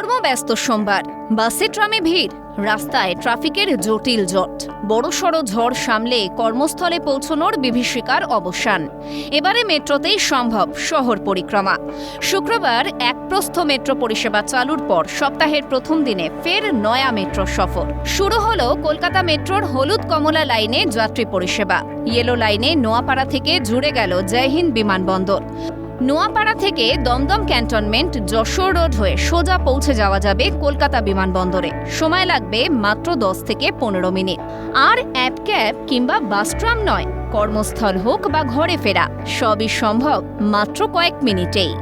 কর্মব্যস্ত সোমবার। বাসে ট্রামে ভিড়। রাস্তায় ট্রাফিকের জটিল জট। বড়সড় ঝড় সামলে কর্মস্থলে পৌঁছনোর বিভীষিকার অবসান। এবারে মেট্রোতেই সম্ভব শহর পরিক্রমা। শুক্রবার এক প্রস্থ মেট্রো পরিষেবা চালুর পর সপ্তাহের প্রথম দিনে ফের নয়া মেট্রো সফর। শুরু হলো কলকাতা মেট্রোর হলুদ কমলা লাইনে যাত্রী পরিষেবা। ইয়েলো লাইনে নোয়াপাড়া থেকে জুড়ে গেল জয়হিন্দ বিমানবন্দর। নোয়াপাড়া থেকে দমদম ক্যান্টনমেন্ট যশোর রোড হয়ে সোজা পৌঁছে যাওয়া যাবে কলকাতা বিমানবন্দরে। সময় লাগবে মাত্র দশ থেকে পনেরো মিনিট। আর অ্যাপ ক্যাব কিংবা বাস ট্রাম নয়, কর্মস্থল হোক বা ঘরে ফেরা, সবই সম্ভব মাত্র কয়েক মিনিটেই।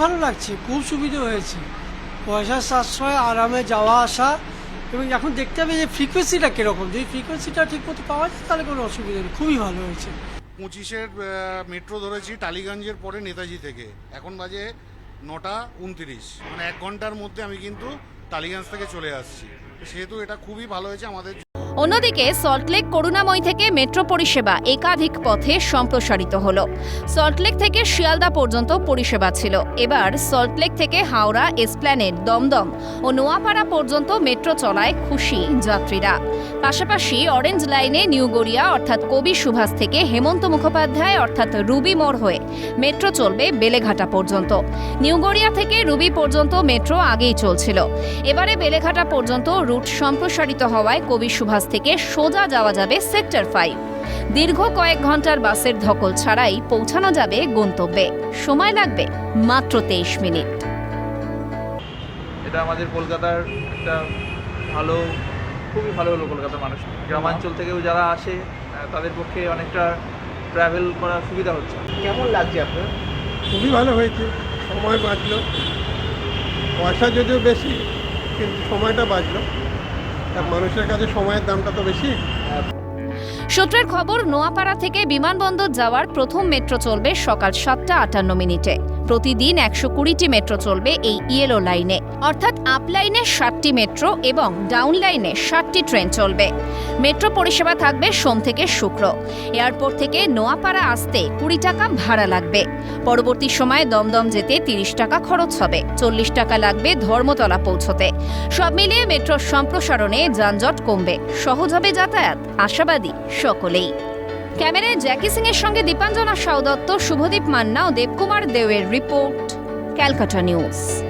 ভালো লাগছে, খুব সুবিধা হয়েছে। পয়সা সাশ্রয়, আরামে যাওয়া আসা এবং এখন দেখতে হবে যে ফ্রিকোয়েন্সিটা কীরকম। যদি ফ্রিকোয়েন্সিটা ঠিক মতো পাওয়া যায় তাহলে কোনো অসুবিধা নেই, খুবই ভালো হয়েছে। পঁচিশের মেট্রো ধরেছি টালিগঞ্জের পরে নেতাজি থেকে। এখন বাজে নটা উনত্রিশ। মানে এক ঘণ্টার মধ্যে আমি কিন্তু টালিগঞ্জ থেকে চলে আসছি। সেহেতু এটা খুবই ভালো হয়েছে আমাদের অন্যদিকে সল্টলেক করুণাময় থেকে মেট্রো পরিষেবা একাধিক পথে সম্প্রসারিত হলো। সল্টলেক থেকে শিয়ালদা পর্যন্ত পরিষেবা ছিল। এবার সল্টলেক থেকে হাওড়া এসপ্ল্যানেড দমদম ও নোয়াপাড়া পর্যন্ত মেট্রো চলায় খুশি যাত্রীরা। পাশাপাশি অরেঞ্জ লাইনে নিউ গড়িয়া অর্থাৎ কবি সুভাষ থেকে হেমন্ত মুখোপাধ্যায়, অর্থাৎ রুবি মোড় হয়ে মেট্রো চলবে বেলেঘাটা পর্যন্ত। নিউ গড়িয়া থেকে রুবি পর্যন্ত মেট্রো আগেই চলছিল। এবারে বেলেঘাটা পর্যন্ত রুট সম্প্রসারিত হওয়ায় কবি সুভাষ থেকে সোজা যাওয়া যাবে সেক্টর ফাইভ দীর্ঘ কয়েক ঘণ্টার বাসের ধকল ছাড়াই পৌঁছানো যাবে গন্তব্যে। সময় লাগবে মাত্র তেইশ মিনিট। এটা আমাদের কলকাতার একটা ভালো খুবই ভালো হলো কলকাতার মানুষ। গ্রামাঞ্চল থেকেও যারা আসে তাদের পক্ষে অনেকটা ট্রাভেল করার সুবিধা হচ্ছে। কেমন লাগছে আপনার? খুবই ভালো হয়েছে সময় বাঁচল। পয়সা যদিও বেশি কিন্তু সময়টা বাঁচলো। মানুষের কাছে সময়ের দামটা তো বেশি। সূত্রের খবর, নোয়াপাড়া থেকে বিমানবন্দর যাওয়ার প্রথম মেট্রো চলবে সকাল সাতটা আটান্ন মিনিটে। প্রতিদিন একশো কুড়িটি মেট্রো চলবে এই ইয়েলো লাইনে। অর্থাৎ আপ লাইনে ষাটটি মেট্রো এবং ডাউন লাইনে ষাটটি ট্রেন চলবে। মেট্রো পরিষেবা থাকবে সোম থেকে শুক্র। এয়ারপোর্ট থেকে নোয়াপাড়া আসতে কুড়ি টাকা ভাড়া লাগবে। পরবর্তী সময়ে দমদম যেতে তিরিশ টাকা খরচ হবে। চল্লিশ টাকা লাগবে ধর্মতলা পৌঁছতে। সব মিলিয়ে মেট্রোর সম্প্রসারণে যানজট কমবে। সহজ হবে যাতায়াত। আশাবাদী সকলেই। ক্যামেরায় জ্যাকি সিং এর সঙ্গে দীপাঞ্জনা সাউ দত্ত শুভদীপ মান্না ও দেবকুমার দেওয়ের রিপোর্ট, ক্যালকাটা নিউজ।